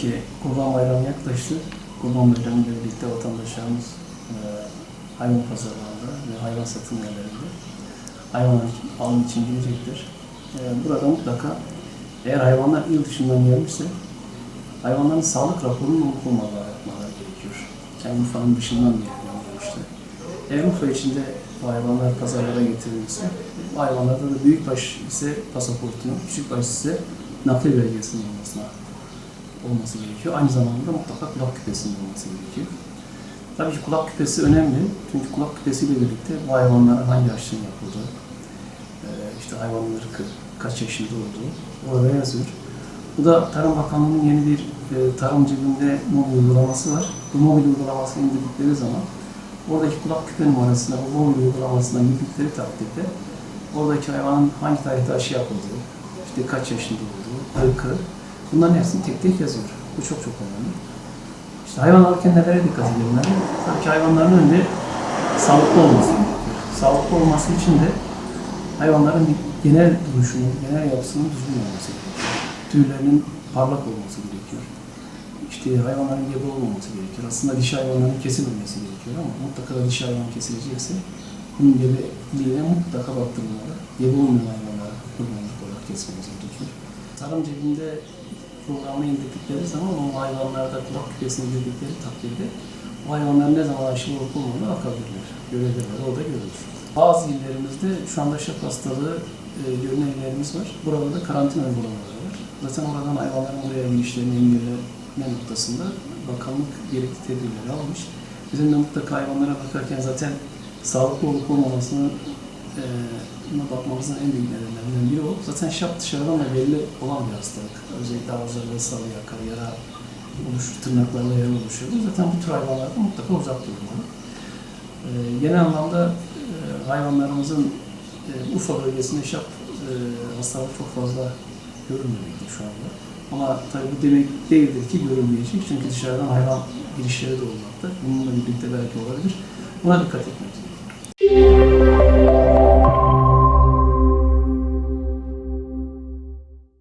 ki Kurban Bayramı yaklaştı. Kurban Bayramı ile birlikte vatandaşlarımız e, hayvan pazarlarında ve hayvan satım yerlerinde hayvan alım için girecektir. E, burada mutlaka eğer hayvanlar il dışından gelmişse hayvanların sağlık raporunun olup olmadığı yapmaları gerekiyor. Yani Urfa'nın dışından bir hayvan. Eğer Urfa içinde hayvanlar pazarlara getirilirse, hayvanlarda da büyükbaş ise pasaportunun, küçükbaş ise nakli belgesinin olmasına olması gerekiyor. Aynı zamanda mutlaka kulak küpesinin olması gerekiyor. Tabii ki kulak küpesi önemli. Çünkü kulak küpesiyle birlikte bu hayvanlara hangi aşının yapıldığı, e, işte hayvanın ırkı, kaç yaşında olduğu orada yazıyor. Bu da Tarım Bakanlığı'nın yeni bir e, tarım cebinde mobil uygulaması var. Bu mobil uygulamasını indirdikleri zaman oradaki kulak küpe numarasına, bu mobil uygulamasına girdikleri takdirde oradaki hayvanın hangi tarihte aşı yapıldığı, işte kaç yaşında olduğu, ırkı, bunların hepsini tek tek yazıyor. Bu çok çok önemli. İşte hayvan alırken nelere dikkat edilmeli? Tabii ki hayvanların önce sağlıklı olması gerekiyor. Sağlıklı olması için de hayvanların genel duruşunun, genel yapısının düzgün olması gerekiyor. Tüylerinin parlak olması gerekiyor. İşte hayvanların gebe olmaması gerekiyor. Aslında dişi hayvanların kesilmemesi gerekiyor ama mutlaka da dişi hayvan kesilecekse bunun gebeliğine mutlaka baktırmalı. Gebe olmayan hayvanları kurbanlık olarak kesmemiz gerekiyor. Tarım cebinde programına indirdikleri zaman o hayvanlarda kulak küpesine girdikleri takdirde o hayvanların ne zaman aşılı olup olmadığına bakabilirler. Görebilirler, orada görülür. Bazı illerimizde şu anda şap hastalığı e, görünen illerimiz var. Burada da karantina uygulamaları var. Zaten oradan hayvanların buraya girişlerini engelleme noktasında bakanlık gerekli tedbirleri almış. Bizim de mutlaka hayvanlara bakarken zaten sağlıklı olup olmamasını e, buna bakmamızın en büyük nedenlerinden biri o. Zaten şap dışarıdan da belli olan bir hastalık. Özellikle ağızlarında sarı yaka, yara oluşur, tırnaklarla yara oluşuyor. Zaten bu tür hayvanlardan mutlaka uzak durmalı. E, genel anlamda e, hayvanlarımızın e, Urfa bölgesinde şap e, hastalığı çok fazla görülmemekte şu anda. Ama tabii bu demek değildir ki görülmeyecek. Çünkü dışarıdan hayvan girişleri de olmakta. Bununla birlikte belki olabilir. Buna dikkat etmek gerekiyor.